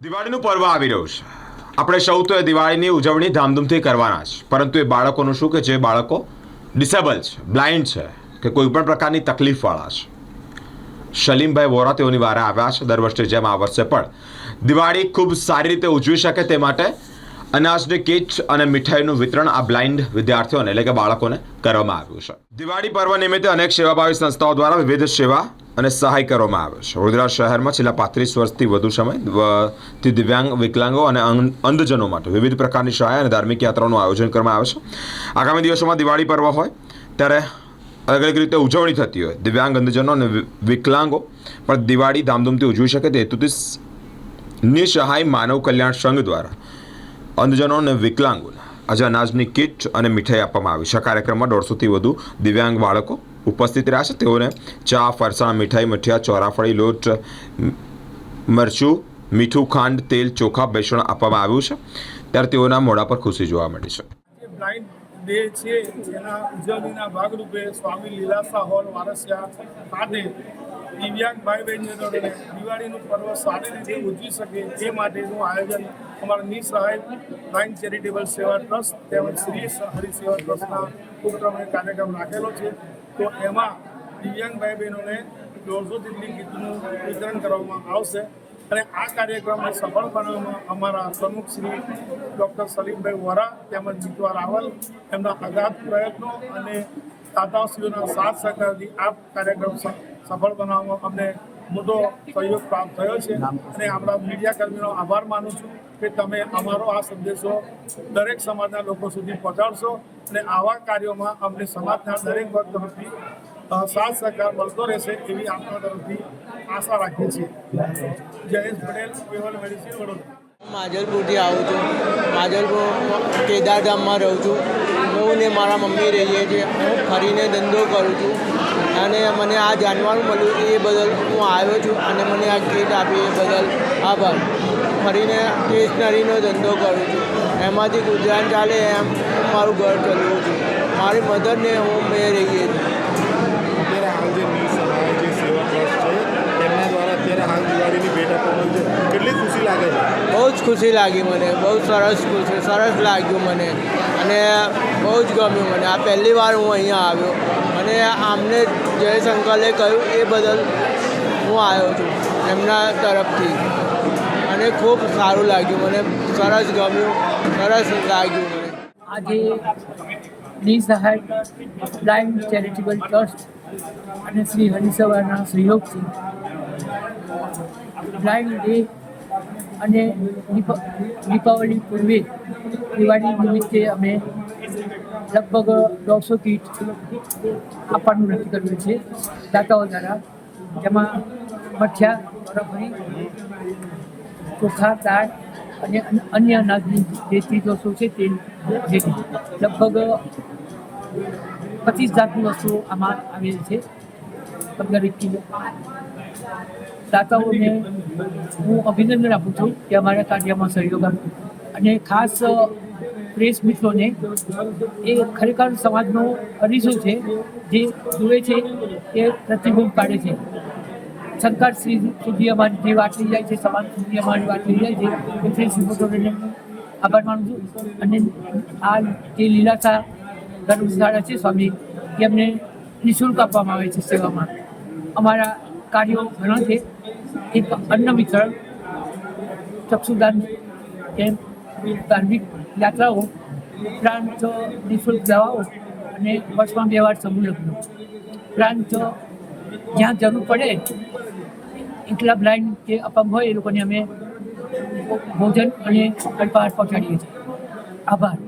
દિવાળીનું પર્વ આવી રહ્યું છે. આપણે સૌ તો એ દિવાળીની ઉજવણી ધામધૂમથી કરવાના છે. પરંતુ એ બાળકોનું શું કે જે બાળકો ડિસેબલ છે, બ્લાઇન્ડ છે, કે કોઈ પણ પ્રકારની તકલીફવાળા છે. સલીમભાઈ વોરા તેઓની વારે આવ્યા છે દર વર્ષે જેમ આ વર્ષે પણ. દિવાળી ખૂબ સારી રીતે ઉજવી શકે તે માટે અનાજની કીટ અને મીઠાઈનું વિતરણ આ બ્લાઇન્ડ વિદ્યાર્થીઓને, એટલે કે બાળકોને કરવામાં આવ્યું છે. દિવાળી પર્વ નિમિત્તે અનેક સેવાભાવી સંસ્થાઓ દ્વારા વિવિધ સેવા અને સહાય કરવામાં આવે છે. વડોદરા શહેરમાં છેલ્લા પાંત્રીસ વર્ષથી વધુ સમય દિવ્યાંગ, વિકલાંગો અને અંધ- અંધજનો માટે વિવિધ પ્રકારની સહાય અને ધાર્મિક યાત્રાઓનું આયોજન કરવામાં આવે છે. આગામી દિવસોમાં દિવાળી પર્વ હોય, ત્યારે અલગ અલગ રીતે ઉજવણી થતી હોય. દિવ્યાંગ, અંધજનો અને વિકલાંગો પણ દિવાળી ધામધૂમથી ઉજવી શકે તે હેતુથી નિસહાય માનવ કલ્યાણ સંઘ દ્વારા અંધજનો અને વિકલાંગોને આજે અનાજની કીટ અને મીઠાઈ આપવામાં આવી છે. આ કાર્યક્રમમાં દોઢસોથી વધુ દિવ્યાંગ બાળકો ઉપસ્થિત રહ્યા છે તેઓને ચા, ફરસાણ, મીઠાઈ, મઠિયા, ચોરાફળી, લોટ, મરચું, મીઠું ખાંડ, તેલ, ચોખા, બેસણ આપવામાં આવ્યું છે. ત્યારે તેઓના મોઢા પર ખુશી જોવા મળી છે. બ્લાઇન્ડ ડે છે. એના ઉજવણીના ભાગરૂપે સ્વામી લીલાસા હોલ, વારસિયા ખાતે દિવ્યાંગ ભાઈ બહેનોને દિવાળીનું પર્વ સારી રીતે ઉજવી શકે એ માટેનું આયોજન અમારા નિસહાય બ્લાઇન્ડ ચેરિટેબલ સેવા ટ્રસ્ટ તેમજ શ્રી હરિસેવા ટ્રસ્ટના ઉપક્રમે કાર્યક્રમ રાખેલો છે. તો એમાં દિવ્યાંગ ભાઈ બહેનોને દોઢસો જેટલી કીટનું વિતરણ કરવામાં આવશે. અને આ કાર્યક્રમને સફળ બનાવવામાં અમારા પ્રમુખ શ્રી ડૉક્ટર સલીમભાઈ વોરા તેમજ જીતવા રાવલ એમના અગાધ પ્રયત્નો અને દાદાશ્રીઓના સાથ સહકારથી આ કાર્યક્રમ સફળ બનાવવામાં અમને મોટો સહયોગ પ્રાપ્ત થયો છે અને આપણા મીડિયા કર્મીનો આભાર માનું છું કે તમે અમારો આ સંદેશો દરેક સમાજના લોકો સુધી પહોંચાડશો અને આવા કાર્યોમાં અમને સમાજના દરેક વર્ગ તરફથી સાથ સહકાર મળતો રહેશે એવી આપણા તરફથી આશા રાખીએ છીએ. જયેશ પટેલ, પેવલ મેડિસિન, વડોદરા. માજલપુરથી આવું છું. માજલપુર કેદારધામમાં રહું છું. હું ને મારા મમ્મી રહીએ છીએ. હું ફરીને ધંધો કરું છું. અને મને આ જાણવાનું મળ્યું એ બદલ હું આવ્યો છું અને મને આ કીટ આપી એ બદલ આભાર. ફરીને સ્ટેશનરીનો ધંધો કરું છું. એમાંથી ગુજરાન ચાલે એમ હું મારું ઘર ચલાવું છું. મારી મધરને હું મેં રહીએ છીએ આપવામાં આવી છે. કેટલી ખુશી લાગે છે? બહુ જ ખુશી લાગી મને. બહુ સરસ ખુશી સરસ લાગ્યું મને. અને બહુ જ ગમ્યું મને. આ પહેલી વાર હું અહીંયા આવ્યો. અને આમને જયશંકરે કહ્યું, એ બદલ હું આવ્યો છું એમના તરફથી. અને ખૂબ સારું લાગ્યું મને. સરસ ગમ્યું, સરસ લાગ્યું મને. આજે નિસહાય બ્લાઇન્ડ ચેરિટેબલ ટ્રસ્ટ અને શ્રી હરિસભાના સહયોગથી બ્લાઇન્ડ ડે અને દીપાવલી પૂર્વે દિવાળી નિમિત્તે અમે લગભગ દોઢસો કીટ આપવાનું નક્કી કર્યું છે, દાતાઓ દ્વારા. જેમાં મઠિયા બરફરી ચોખા, દાળ અને અન- અન્ય અનાજની જે ચીજ વસ્તુ છે તે લગભગ પચીસ જાતની વસ્તુઓ આમાં આવેલી છે. પંદર એક કિલો. દાતાઓને હું અભિનંદન આપું છું કે અમારા કાર્યમાં સહયોગ આપ્યો. અને ખાસ પ્રેસ મિત્રોને, એ ખરેખર સમાજનો અરીસો છે, જે જુએ છે, એ પ્રતિબિંબ પાડે છે. સરકાર શ્રી સુધી અમારી જે વાત લઈ જાય છે, સમાજ સુધી અમારી વાત લઈ જાય છે એ પ્રેસ રિપોર્ટરોને આભાર માનું છું. અને આ જે લીલાસા ધર્મશાળા છે, સ્વામી એમને નિઃશુલ્ક આપવામાં આવે છે સેવામાં. અમારા કાર્યો ઘણા છે. એક અન્ન વિતરણ ચક્ષુદાન કેમ્પ ધાર્મિક યાત્રાઓ ઉપરાંત નિઃશુલ્ક દવાઓ અને વર્ષમાં બે વાર સમૂહ લગ્ન. ઉપરાંત જ્યાં જરૂર પડે એકલા બ્લાઇન્ડ કે અપંગ હોય એ લોકોને અમે ભોજન અને અલ્પાહાર પહોંચાડીએ છીએ. આભાર.